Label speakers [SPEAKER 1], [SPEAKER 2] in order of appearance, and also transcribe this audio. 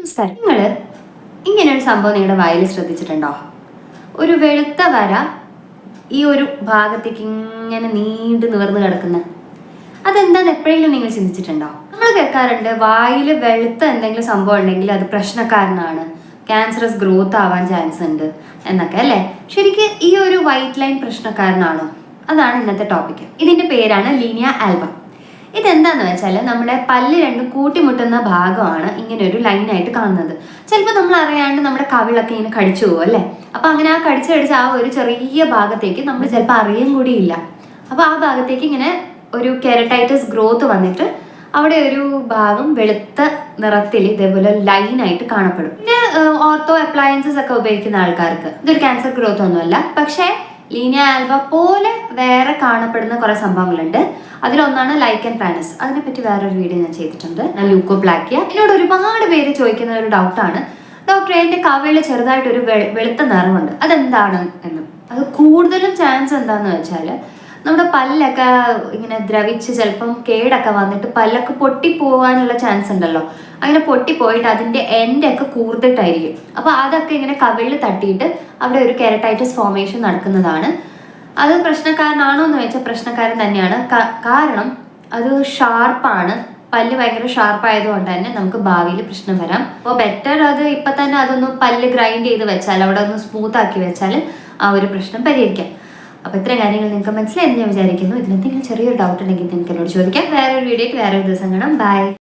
[SPEAKER 1] നമസ്കാരം. നിങ്ങൾ ഇങ്ങനെ ഒരു സംഭവം നിങ്ങളുടെ വായിൽ ശ്രദ്ധിച്ചിട്ടുണ്ടോ? ഒരു വെളുത്ത വര ഈ ഒരു ഭാഗത്തേക്ക് ഇങ്ങനെ നീണ്ടു നിവർന്ന് കിടക്കുന്ന. അതെന്താന്ന് എപ്പോഴെങ്കിലും നിങ്ങൾ ചിന്തിച്ചിട്ടുണ്ടോ? നമ്മൾ കേൾക്കാറുണ്ട് വായിൽ വെളുത്ത എന്തെങ്കിലും സംഭവം ഉണ്ടെങ്കിൽ അത് പ്രശ്നക്കാരനാണ്. ക്യാൻസറസ് ഗ്രോത്ത് ആവാൻ ചാൻസ് ഉണ്ട് എന്നൊക്കെ അല്ലേ? ശരിക്കും ഈ ഒരു വൈറ്റ് ലൈൻ പ്രശ്നക്കാരനാണോ? അതാണ് ഇന്നത്തെ ടോപ്പിക് ഇതിന്റെ പേരാണ് ലീനിയ ആൽബം. ഇതെന്താന്ന് വെച്ചാൽ നമ്മുടെ പല്ല് രണ്ടും കൂട്ടിമുട്ടുന്ന ഭാഗമാണ് ഇങ്ങനെ ഒരു ലൈനായിട്ട് കാണുന്നത്. ചിലപ്പോൾ നമ്മൾ അറിയാണ്ട് നമ്മുടെ കവിളൊക്കെ ഇങ്ങനെ കടിച്ചു പോകും അല്ലേ? അപ്പൊ അങ്ങനെ ആ കടിച്ച് കടിച്ച് ആ ഒരു ചെറിയ ഭാഗത്തേക്ക് നമ്മൾ ചിലപ്പോൾ അറിയും കൂടിയില്ല അപ്പൊ ആ ഭാഗത്തേക്ക് ഇങ്ങനെ ഒരു കെരട്ടൈറ്റിസ് ഗ്രോത്ത് വന്നിട്ട് അവിടെ ഒരു ഭാഗം വെളുത്ത നിറത്തിൽ ഇതേപോലെ ലൈനായിട്ട് കാണപ്പെടും. പിന്നെ ഓർത്തോ അപ്ലയൻസസ് ഒക്കെ ഉപയോഗിക്കുന്ന ആൾക്കാർക്ക് ഇതൊരു ക്യാൻസർ ഗ്രോത്ത് ഒന്നുമല്ല. പക്ഷേ ലീനിയ ആൽബ പോലെ വേറെ കാണപ്പെടുന്ന കുറെ സംഭവങ്ങളുണ്ട്. അതിലൊന്നാണ് ലൈക്കൻ പാനസ് അതിനെപ്പറ്റി വേറൊരു വീഡിയോ ഞാൻ ചെയ്തിട്ടുണ്ട്. ലൂക്കോ ബ്ലാക്കിയ എന്നോട് ഒരുപാട് പേര് ചോദിക്കുന്ന ഒരു ഡൗട്ടാണ് ഡോക്ടർ എന്റെ കവയിൽ ചെറുതായിട്ടൊരു വെളുത്ത നിറമുണ്ട് അതെന്താണ് എന്ന്. അത് കൂടുതലും ചാൻസ് എന്താന്ന് വെച്ചാൽ നമ്മുടെ പല്ലൊക്കെ ഇങ്ങനെ ദ്രവിച്ച് ചിലപ്പം കേടൊക്കെ വന്നിട്ട് പല്ലൊക്കെ പൊട്ടിപ്പോവാനുള്ള ചാൻസ് ഉണ്ടല്ലോ. അങ്ങനെ പൊട്ടിപ്പോയിട്ട് അതിന്റെ എൻഡൊക്കെ കൂർത്തിട്ടായിരിക്കും. അപ്പോൾ അതൊക്കെ ഇങ്ങനെ കവിളിൽ തട്ടിയിട്ട് അവിടെ ഒരു കെരട്ടൈറ്റിസ് ഫോമേഷൻ നടക്കുന്നതാണ്. അത് പ്രശ്നക്കാരനാണോ എന്ന് ചോദിച്ചാൽ പ്രശ്നക്കാരൻ തന്നെയാണ്. കാരണം അത് ഷാർപ്പാണ് പല്ല് ഭയങ്കര ഷാർപ്പ് ആയതുകൊണ്ട് തന്നെ നമുക്ക് ഭാവിയിൽ പ്രശ്നം വരാം. അപ്പോൾ ബെറ്റർ അത് ഇപ്പം തന്നെ അതൊന്ന് പല്ല് ഗ്രൈൻഡ് ചെയ്ത് വെച്ചാൽ അവിടെ ഒന്ന് സ്മൂത്ത് ആക്കി വെച്ചാൽ ആ ഒരു പ്രശ്നം പരിഹരിക്കാം. അപ്പൊ ഇത്ര കാര്യങ്ങൾ നിങ്ങൾക്ക് മനസ്സിലായെന്ന് ഞാൻ വിചാരിക്കുന്നു. ഇതിനെന്തെങ്കിലും ചെറിയൊരു ഡൗട്ട് ഉണ്ടെങ്കിൽ നിങ്ങൾക്ക് എന്നോട് ചോദിക്കാം. വേറൊരു വീഡിയോയ്ക്ക് വേറൊരു ദിവസം കാണാം. ബൈ